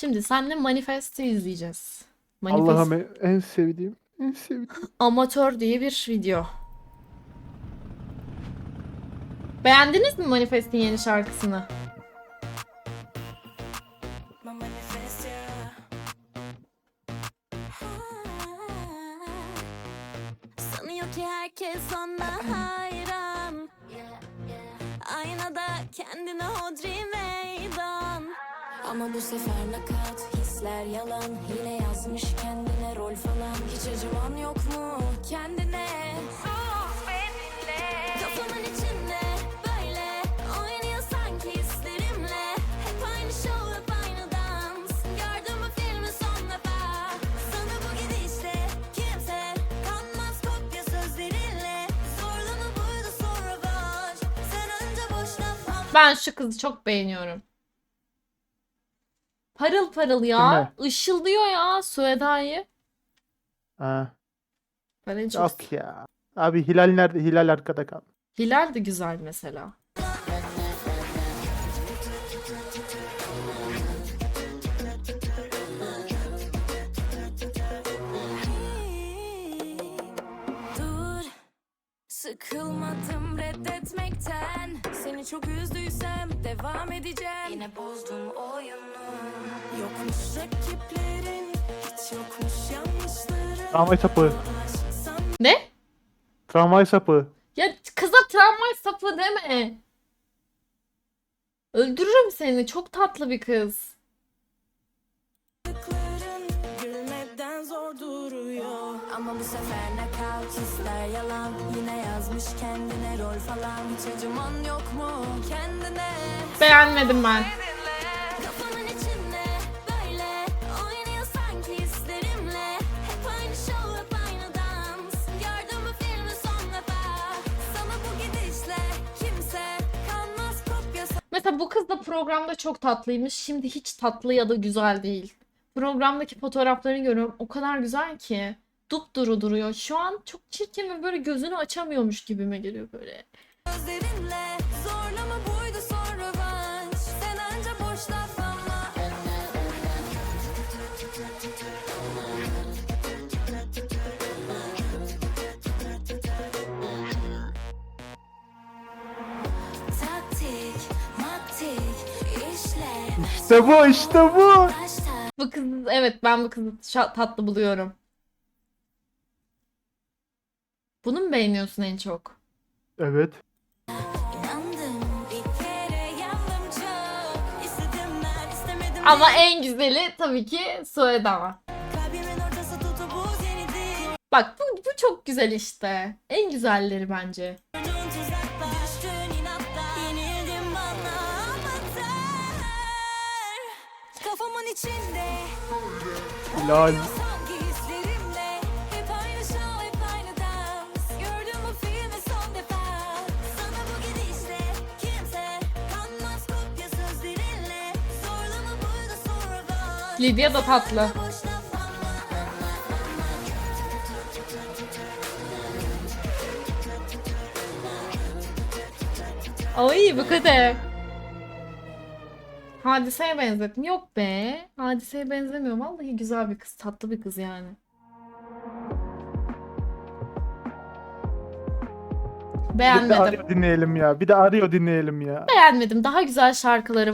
Şimdi seninle Manifest'i izleyeceğiz. Manifest Allah'ım en- sevdiğim, en sevdiğim. Amatör diye bir video. Beğendiniz mi Manifest'in yeni şarkısını? Sanıyor ki herkes ona hayran Aynada kendine hodri meydan Ama bu sefer nakat hisler yalan. Yine yazmış kendine rol falan. Hiç acıman yok mu kendine? Sus benimle. Kafamın içinde böyle Oynuyor sanki hislerimle. Hep aynı show hep aynı dans. Gördüm bu filmi son defa Sana bu gidişle kimse Kanmaz kopya sözlerinle Zorla mı buydu sonra var? Sen önce boş laf Ben şu kızı çok beğeniyorum. Parıl parıl ya. Işıldıyor ya Sueda'yı. Ha, Ben en çok... yok ya. Abi Hilal nerede? Hilal arkada kaldı. Hilal de güzel mesela. Dur Sıkılmadım reddetmekten Seni çok üzdüysem devam edeceğim Yine bozdum oyunu Tramvay sapı. Ne? Tramvay sapı. Ya kıza tramvay sapı deme. Öldürürüm seni. Çok tatlı bir kız. Ama bu sefer nakavt hisler yalan Yine yazmış kendine rol falan Hiç acıman yok mu kendine Beğenmedim ben. Mesela bu kız da programda çok tatlıymış. Şimdi hiç tatlı ya da güzel değil. Programdaki fotoğraflarını görüyorum. O kadar güzel ki. Dupduru duruyor. Şu an çok çirkin ve böyle gözünü açamıyormuş gibime geliyor böyle. Gözlerinle zorlama buydu son İşte bu, işte bu. Bu kız evet ben bu kızı şa- tatlı buluyorum. Bunu mu beğeniyorsun en çok? Evet. Ama en güzeli tabii ki yenidi Bak bu, bu çok güzel işte. En güzelleri bence. Sonra var Lidya da tatlı. Ay bu kadar. Hadiseye benzettim. Yok be. Hadiseye benzemiyor. Vallahi güzel bir kız. Tatlı bir kız yani. Bir de Beğenmedim. arıyor dinleyelim ya. Bir de arıyor dinleyelim ya. Beğenmedim. Daha güzel şarkıları var.